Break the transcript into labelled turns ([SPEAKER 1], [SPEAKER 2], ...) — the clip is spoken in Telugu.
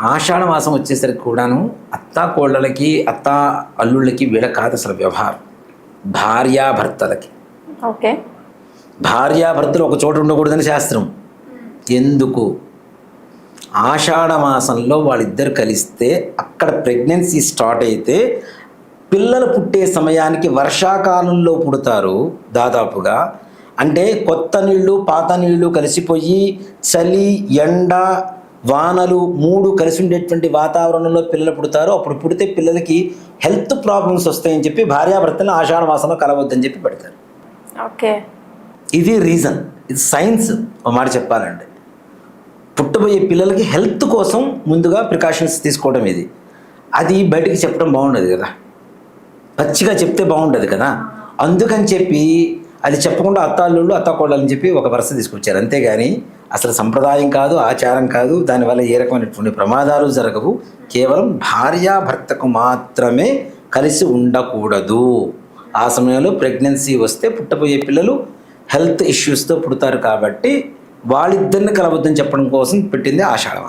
[SPEAKER 1] ఆషాఢ మాసం వచ్చేసరికి కూడాను అత్తా కోళ్ళకి అత్త అల్లుళ్ళకి వీళ్ళ కాదు అసలు వ్యవహారం. భార్యాభర్తలకి.
[SPEAKER 2] ఓకే.
[SPEAKER 1] భార్యాభర్తలు ఒక చోట ఉండకూడదని శాస్త్రం. ఎందుకు? ఆషాఢ మాసంలో వాళ్ళిద్దరు కలిస్తే అక్కడ ప్రెగ్నెన్సీ స్టార్ట్ అయితే పిల్లలు పుట్టే సమయానికి వర్షాకాలంలో పుడతారు దాదాపుగా. అంటే కొత్త నీళ్ళు పాత నీళ్ళు కలిసిపోయి చలి ఎండ వానలు మూడు కలిసి ఉండేటువంటి వాతావరణంలో పిల్లలు పుడతారు. అప్పుడు పుడితే పిల్లలకి హెల్త్ ప్రాబ్లమ్స్ వస్తాయని చెప్పి భార్యాభర్తలను ఆషాఢ మాసంలో కలవద్దని చెప్పి పెడతారు.
[SPEAKER 2] ఓకే.
[SPEAKER 1] ఇది రీజన్. ఇది సైన్స్ ఒక మాట చెప్పాలంటే. పుట్టబోయే పిల్లలకి హెల్త్ కోసం ముందుగా ప్రికాషన్స్ తీసుకోవడం ఇది. అది బయటికి చెప్పడం బాగుండదు కదా. పచ్చిగా చెప్తే బాగుండదు కదా. అందుకని చెప్పి అది చెప్పకుండా అత్తాళ్ళు అత్తాకోళ్ళని చెప్పి ఒక వరుస తీసుకొచ్చారు. అంతేగాని అసలు సంప్రదాయం కాదు ఆచారం కాదు దానివల్ల ఏ రకమైనటువంటి ప్రమాదాలు జరగవు. కేవలం భార్యాభర్తకు మాత్రమే కలిసి ఉండకూడదు. ఆ సమయంలో ప్రెగ్నెన్సీ వస్తే పుట్టబోయే పిల్లలు హెల్త్ ఇష్యూస్తో పుడతారు కాబట్టి వాళ్ళిద్దరిని కలవద్దని చెప్పడం కోసం పెట్టింది ఆషాఢమాసం.